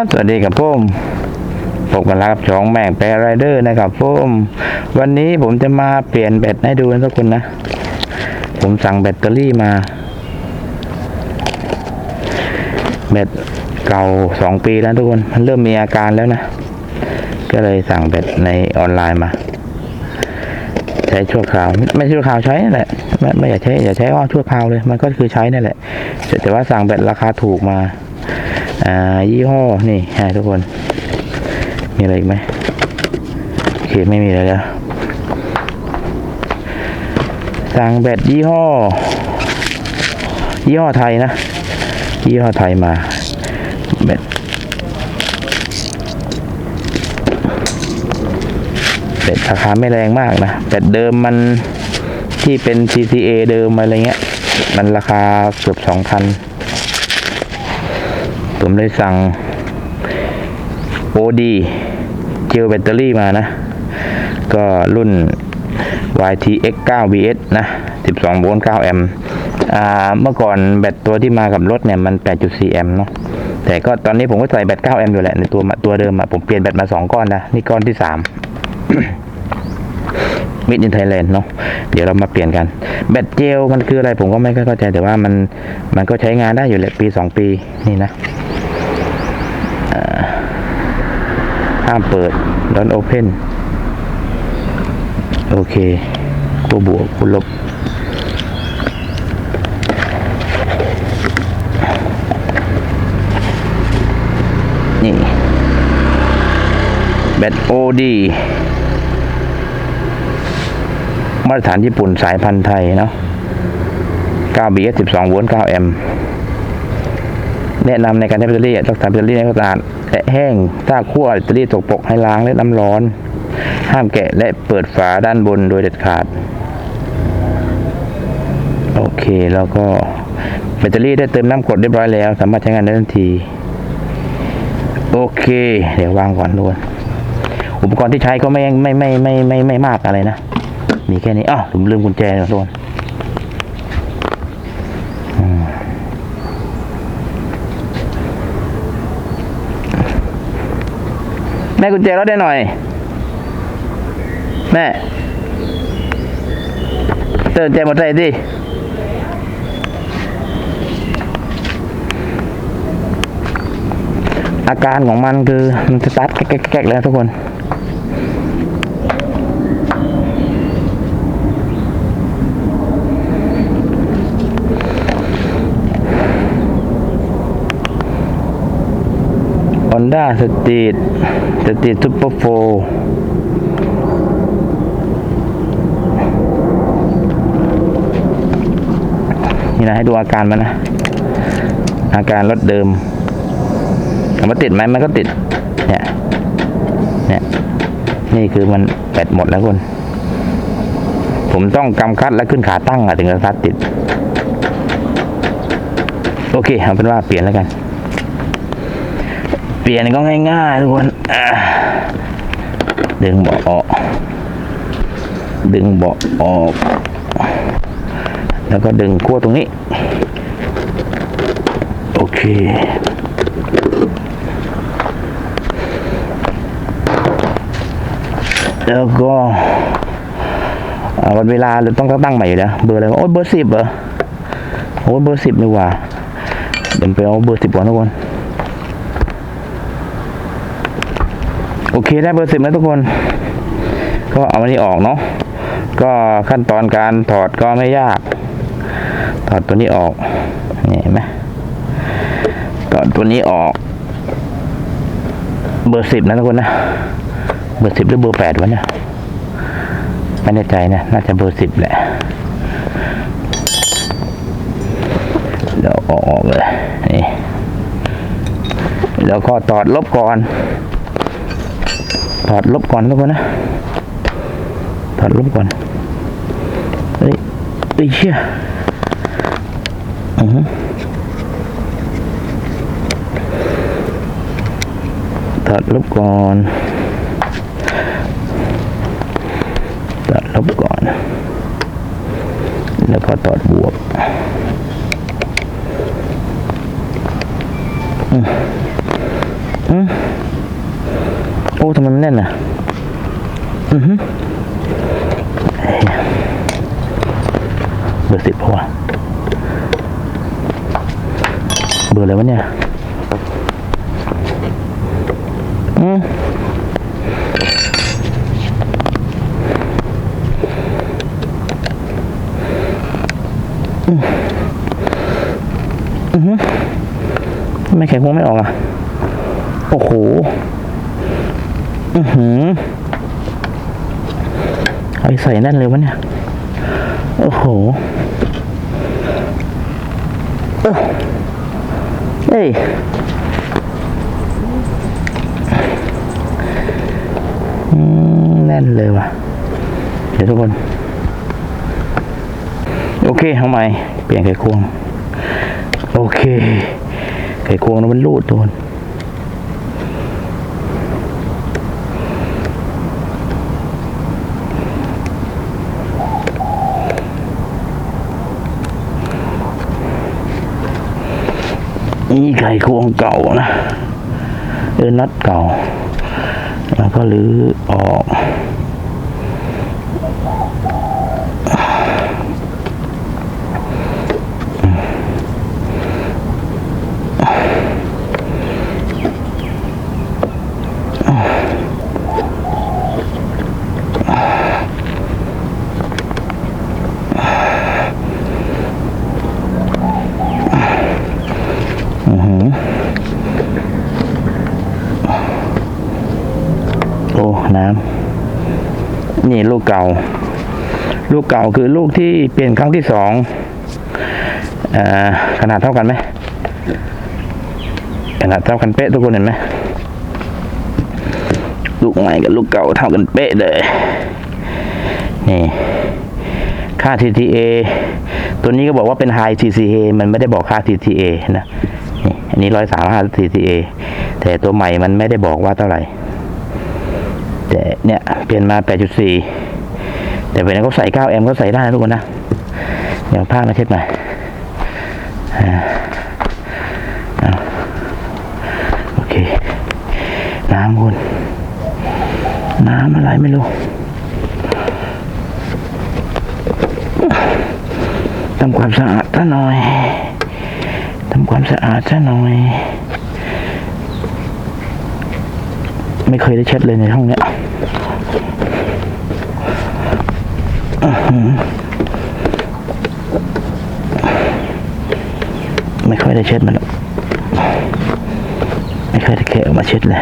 ับสวัสดีครับผมพบกันแล้วกับช่องแม่งแปรไรเดอร์นะครับผมวันนี้ผมจะมาเปลี่ยนแบตให้ดูนะทุกคนนะ ผมสั่งแบตเตอรี่มา แบตเก่าสองปีแล้วทุกคน มันเริ่มมีอาการแล้วนะ ก็เลยสั่งแบตในออนไลน์มา ใช้ชั่วคราว ไม่ชั่วคราวใช้นั่นแหละไม่ไม่อยากใช้ อย่าใช้ว่าชั่วคราวเลย มันก็คือใช้นั่นแหละแต่ว่าสั่งแบตราคาถูกมาายี่ห้อ นี่ฮะทุกคน มีอะไรอีกไหมโอเคไม่มีอะไรแล้ว สั่งแบตยี่ห้อ ยี่ห้อไทยนะ ยี่ห้อไทยมา แบตแบตราคาไม่แรงมากนะ แบตเดิมมันที่เป็น CCA เดิมอะไรเงี้ย มันราคาเกือบสองพัน ผมได้สั่ง OD เจลแบตเตอรี่มานะ ก็รุ่น YTX 9 VS นะ 12 โวลต์ 9 แอมป์อ่าเมื่อก่อนแบตตัวที่มากับรถเนี่ย มัน 8.4 แอมป์เนาะ แต่ก็ตอนนี้ผมก็ใส่แบต 9 แอมป์อยู่แหละ ในตัวตัวเดิมอะผมเปลี่ยนแบตมา 2 ก้อนนะ นี่ก้อนที่ 3มิดอินไทยแลนด์เนาะเดี๋ยวเรามาเปลี่ยนกัน แบตเจลมันคืออะไรผมก็ไม่ค่อยเข้าใจแต่ว่ามันมันก็ใช้งานได้อยู่แหละปี 2 ปีนี่นะ ห้ามเปิดดอนโอเพนโอเคกูบวกกูลบ นี่ แบตโอดีมาตรฐานญี่ปุ่นสายพันธุ์ไทยเนาะ 9BS 12 โวลต์ 9 แอมป์ แนะนำในการใช้แบตเตอรี่รักษาแบตเตอรี่ในความสะอาดและแห้งถ้าขั้วแบตเตอรี่ตกปกให้ล้างและน้ำร้อน ห้ามแกะและเปิดฝาด้านบนโดยเด็ดขาด โอเคแล้วก็แบตเตอรี่ได้เติมน้ำกรดเรียบร้อยแล้ว สามารถใช้งานได้ทันที โอเค เดี๋ยววางก่อนทุกคนอุปกรณ์ที่ใช้ก็ไม่ไม่ไม่ไม่ไม่ไม่มากอะไรนะ มีแค่นี้อ้าวผมลืมกุญแจทุกคน แม่กุญแจรถได้หน่อย แม่เติมใจหมดใจดิอาการของมันคือมันสตาร์ทแก๊กๆแล้วทุกคน ด้าสตรีทสตรีทซูเปอร์โฟนี่นะให้ดูอาการมันนะ อาการรถเดิมถามว่าติดไหมมันก็ติด เนี่ยเนี่ยนี่คือมันแบตหมดแล้วคุณ ผมต้องกำคัดและขึ้นขาตั้งอะถึงจะคัดติด โอเคเอาเป็นว่าเปลี่ยนแล้วกัน เปลี่ยนก็ง่ายๆทุกคนดึงเบาะออก ดึงเบาะออก แล้วก็ดึงขั้วตรงนี้ โอเคแล้วก็วันเวลาเราต้องตั้งใหม่อยู่แล้วเบอร์อะไรโอ้ยเบอร์สิบเหรอโอ้ยเบอร์สิบนี่หว่าเดี๋ยวไปเอาเบอร์สิบก่อนทุกคน โอเคได้เบอร์สิบแล้วทุกคน ก็เอาอันนี้ออกเนาะก็ขั้นตอนการถอดก็ไม่ยาก ถอดตัวนี้ออกเห็นไหมถอดตัวนี้ออก เบอร์สิบนะทุกคนนะเบอร์สิบหรือเบอร์แปดวะเนี่ยไม่แน่ใจนะน่าจะเบอร์สิบแหละเดี๋ยวออกเลยนี่แล้วก็ถอดลบก่อน ถอดลบก่อนทุกคนนะ ถอดลบก่อนเฮ้ยเฮ้ยเชี่ยอือฮึถอดลบก่อนถอดลบก่อน แล้วก็ถอดบวกอืมอืม โอ้ทำไมมันแน่นอะ อือฮึเบอร์สิบพอเบอร์อะไรวะเนี่ย อืมอือฮึไม่แข็งคงไม่ออกอะ โอ้โห อือหือเอาใส่นั่นเลยวะเนี่ย โอ้โหเอ้าเอ้ยแน่นเลยว่ะ เดี๋ยวทุกคน โอเคเอาใหม่เปลี่ยนไขควง โอเค ไขควงนะมันรูดทุกคน นี่ไขควงเก่านะ เออน็อตเก่า แล้วก็รื้อออก โอ้น้ำนี่ลู กเก่า ลูกเก่าคือลูกที่เปลี่ยนครั้งที่สองอ่อขนาดเท่ากันไหมขนาดเท่ากันเป๊ะทุกคนเห็นไหมลูกใหม่กับลูกเก่าเท่ากันเป๊ะเลยนี่ค่า TTA ตัวนี้ก็บอกว่าเป็น High TCA มันไม่ได้บอกค่า TTA นะนี่อันนี้ร้อยสามห้า TTA แต่ตัวใหม่มันไม่ได้บอกว่าเท่าไหร่ แต่เนี่ยเปลี่ยนมา 8.4 แต่เวลาเขาใส่9แอมป์เขาใส่ได้นะทุกคนนะเดี๋ยวผ้ามาเช็ดหน่อยอ่าโอเค น้ำคุณน้ำอะไรไม่รู้ทำความสะอาดซะหน่อยทำความสะอาดซะหน่อย ไม่เคยได้เช็ดเลยในห้องเนี้ยอื้อหือ ไม่ค่อยได้เช็ดมันหรอกไม่ค่อยได้แกะออกมาเช็ดเลยล้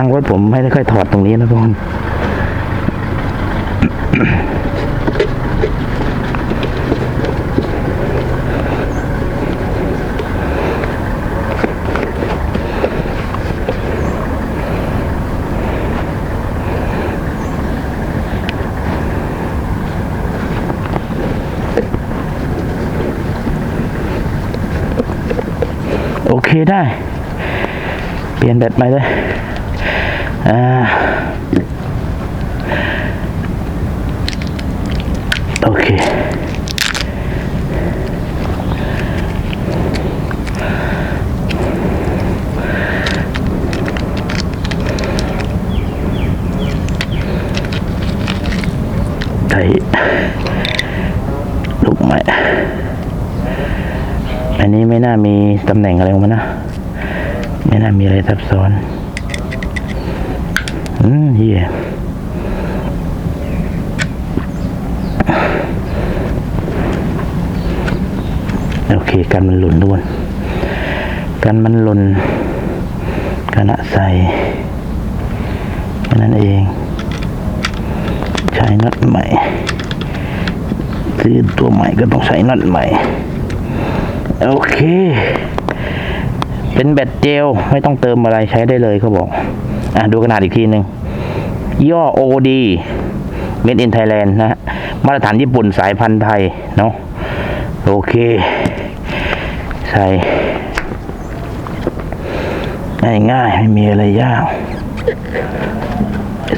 างรถผมไม่ได้ค่อยถอดตรงนี้นะทุกคนโอเคได้ เปลี่ยนแบตใหม่เลย โอเค ไทยลูกใหม่อันนี้ไม่น่ามีตำแหน่งอะไรของมันนะ ไม่น่ามีอะไรซับซ้อน อืมเฮียโอเค กันมันหลุนทุกคนกันมันหล่นขณะใส่แค่นั้นเอง ใช้น็อตใหม่ซื้อตัวใหม่ก็ต้องใช้น็อตใหม่ โอเค เป็นแบตเจล ไม่ต้องเติมอะไรใช้ได้เลยเขาบอก ดูขนาดอีกทีหนึ่งย่อ OD Made in Thailand นะฮะมาตรฐานญี่ปุ่นสายพันธุ์ไทย เนาะโอเค ใส่ง่ายๆไม่มีอะไรยาก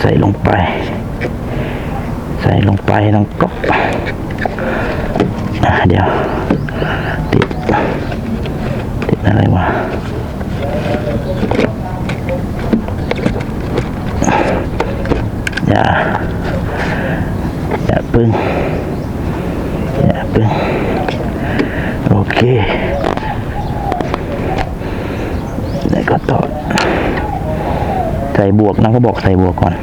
ใส่ลงไป ใส่ลงไปลงก๊อบเดี๋ยว ติด ติดอะไรวะ อย่าอย่าปึ้งอย่าปึ้งโอเคแล้วก็ต่อใส่บวกนะก็บอกใส่บวกก่อน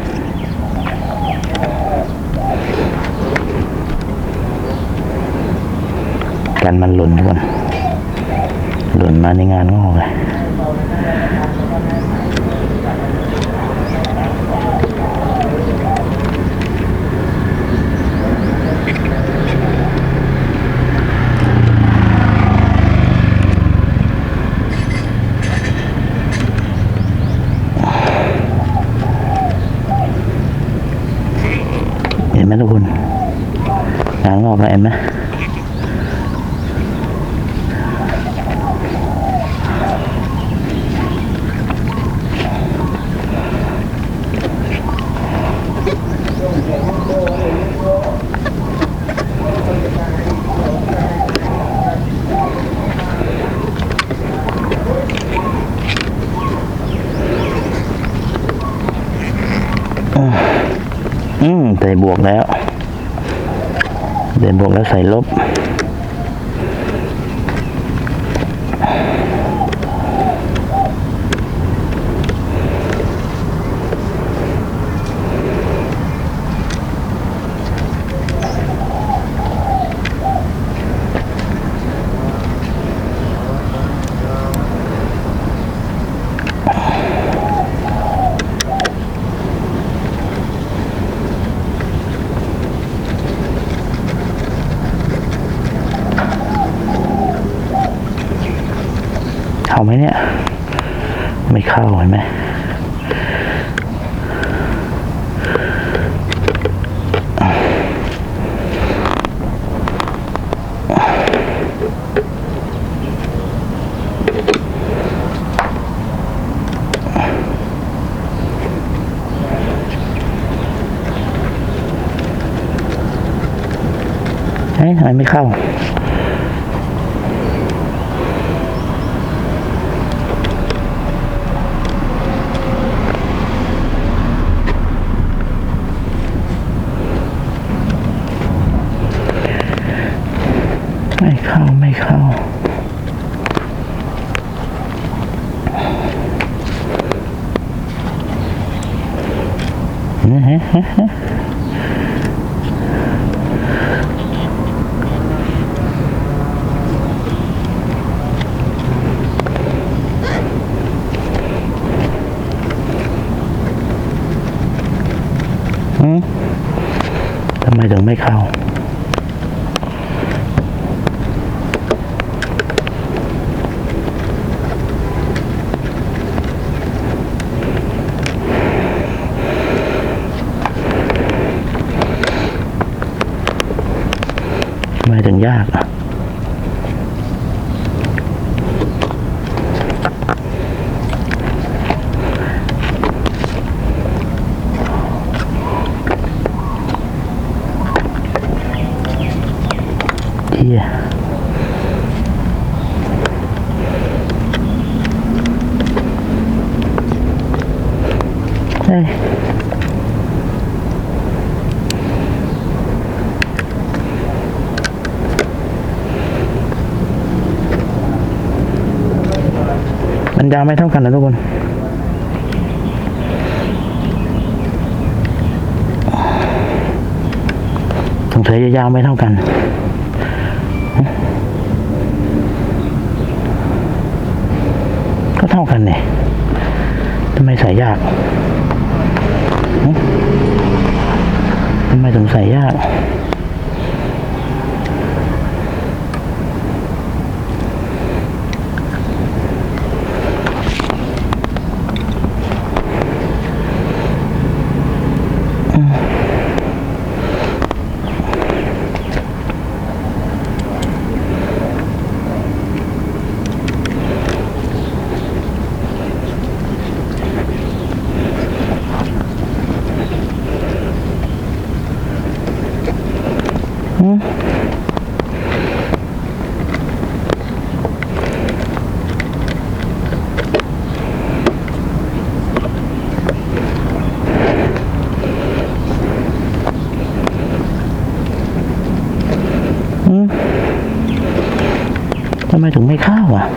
กันมันหล่นก่อนหล่นมาในงานงอกเลย ไหมทุกคนงานงอกแล้วเห็นไหม ใส่บวกแล้วใส่บวกแล้วใส่ลบ เข้าไหมเนี่ย ไม่เข้าเห็นไหมเฮ้ยทำไมไม่เข้า ไม่เข้าไม่เข้า นะฮะฮะฮะหืม ทำไมถึงไม่เข้า ทำไมถึงยากอะ เฮียเฮ้ย มัน ยาวไม่เท่ากันนะทุกคนสงสัยจะยาวไม่เท่ากันเเข้ากันเนี่ยทำไมใส่ยากทำไมถึงใส่ยาก ทำไมถึงไม่เข้าอะ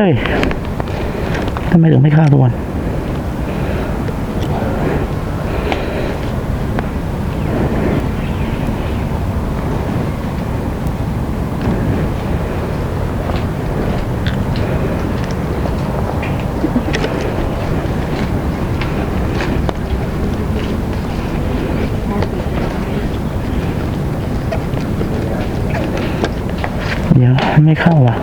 เฮ้ยทำไมถึงไม่ฆ่าทุกวัน เดี๋ยวไม่เข้าอะ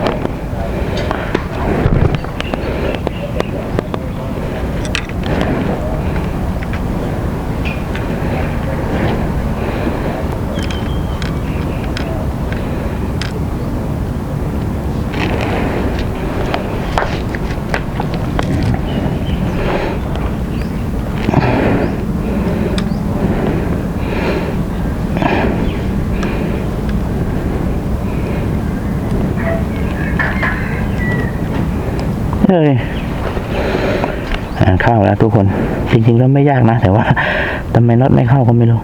เฮ้ยอ่านเข้าแล้ว ทุกคน จริงๆแล้วไม่ยากนะ แต่ว่าทำไมน็อตไม่เข้าก็ไม่รู้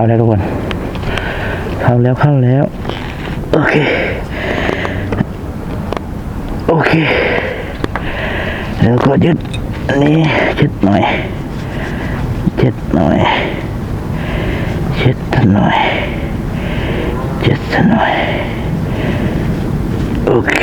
เข้าแล้วทุกคน เข้าแล้วเข้าแล้ว โอเค โอเค แล้วก็ยึดอันนี้ยึดหน่อยยึดหน่อยยึดหน่อยยึดหน่อย โอเค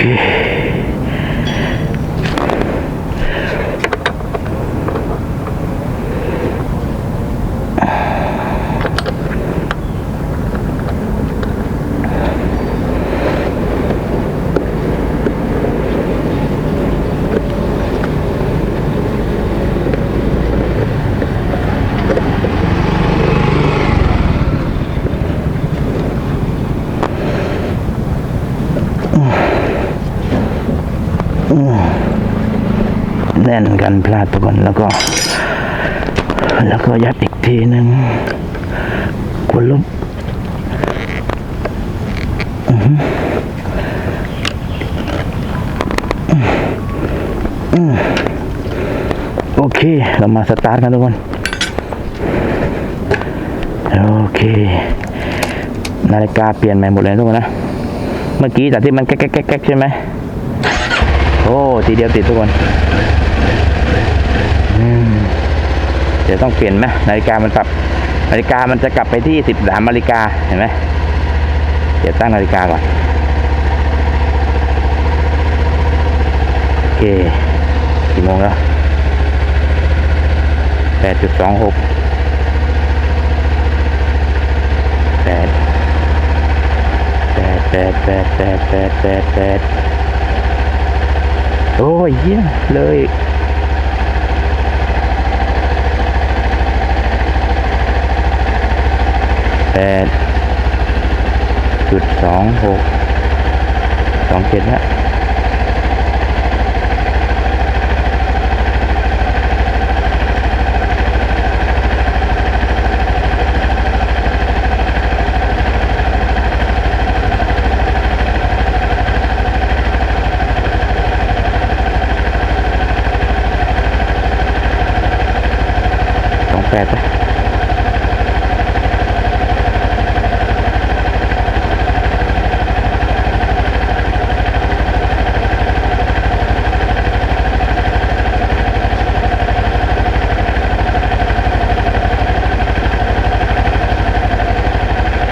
แน่นกันพลาดทุกคนแล้วก็ แล้วก็ยัดอีกทีหนึ่งกวนลบโอเค เรามาสตาร์ทกันทุกคน โอเค นาฬิกาเปลี่ยนใหม่หมดเลยทุกคนนะ เมื่อกี้จากที่มันแก๊กแก๊กแก๊กใช่ไหมโอ้ ทีเดียวติดทุกคน เดี๋ยวต้องเปลี่ยนไหมนาฬิกามันปรับนาฬิกามันจะกลับไปที่สิบสามนาฬิกาเห็นไหมเดี๋ยวตั้งนาฬิกาก่อนโอเคกี่โมงแล้วแปดจุดสองหกแปดแปดแปดแปดแปดแปดแปดโอ้ยเยี่ยมเลย ดจุดสองหกสองเจ็ดแล้วสองแปดไป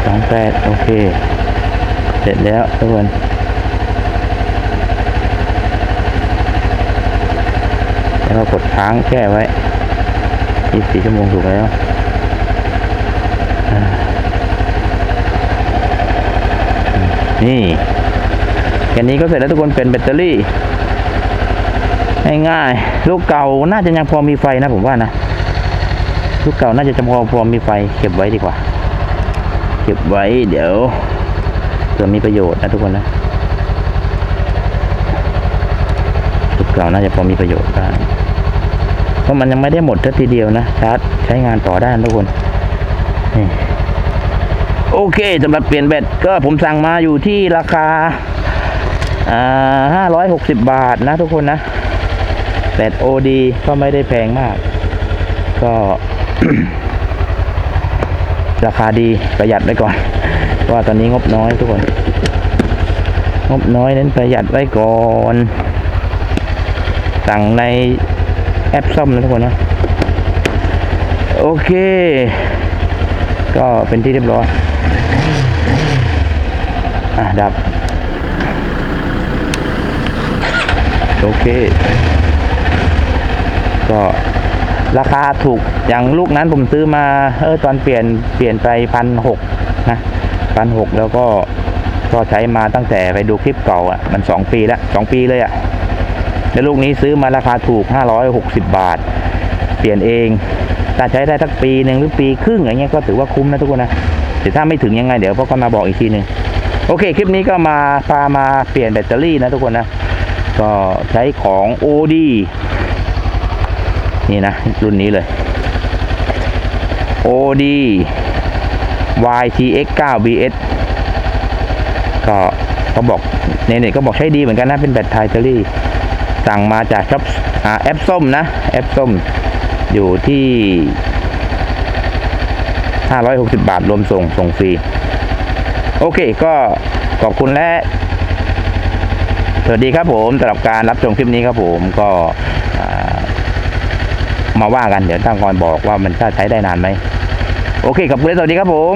สองแปดโอเค เสร็จแล้ว ทุกคนแล้วก็กดค้างแก้ไว้24ชั่วโมงถูกแล้วนี่แค่นี้ก็เสร็จแล้วทุกคนเป็นแบตเตอรี่ง่ายๆลูกเก่าน่าจะยังพอมีไฟนะผมว่านะลูกเก่าน่าจะจำพอพอมีไฟ เก็บไว้ดีกว่า เก็บไว้เดี๋ยว เผื่อมีประโยชน์นะทุกคนนะลูกเก่าน่าจะพอมีประโยชน์บ้เพราะมันยังไม่ได้หมดทัทีเดียวนะชาร์จใช้งานต่อได้นะทุกคนนี่โอเคสำหรับเปลี่ยนแบตก็ผมสั่งมาอยู่ที่ราคาห้าร้อยหกสิบบาทนะทุกคนนะแบตโอดีก็ไม่ได้แพงมาก ก็ ราคาดีประหยัดไว้ก่อน ว่าตอนนี้งบน้อยทุกคน งบน้อยเน้นประหยัดไว้ก่อน สั่งในแอปซ่อมนะทุกคนนะโอเค ก็เป็นที่เรียบร้อยอะดับ โอเค ก็ราคาถูกอย่างลูกนั้นผมซื้อมา เออตอนเปลี่ยนเปลี่ยนไปพันหกนะ พันหกแล้วก็ก็ใช้มาตั้งแต่ไปดูคลิปเก่าอะมันสองปีแล้วสองปีเลยอะแล้วลูกนี้ซื้อมาราคาถูก560บาท เปลี่ยนเองถ้าใช้ได้สักปีหนึ่งหรือปีครึ่งอย่างเงี้ยก็ถือว่าคุ้มนะทุกคนนะแต่ถ้าไม่ถึงยังไงเดี๋ยวพ่อก็มาบอกอีกทีหนึ่งโอเค คลิปนี้ก็มาพามาเปลี่ยนแบตเตอรี่นะทุกคนนะ ก็ใช้ของ OD นี่นะ รุ่นนี้เลย OD YTX 9 BS ก็เขาบอกในเน็ตก็บอกใช้ดีเหมือนกันนะ เป็นแบตไทเทอรี่ สั่งมาจากช็อปแอปส้มนะ แอปส้ม อยู่ที่ 560 บาทรวมส่ง ส่งฟรี โอเคก็ขอบคุณและสวัสดีครับผมสำหรับการรับชมคลิปนี้ครับผมก็มาว่ากันเดี๋ยวตั้งกอนบอกว่ามันจะใช้ได้นานไหม โอเคขอบคุณและสวัสดีครับผม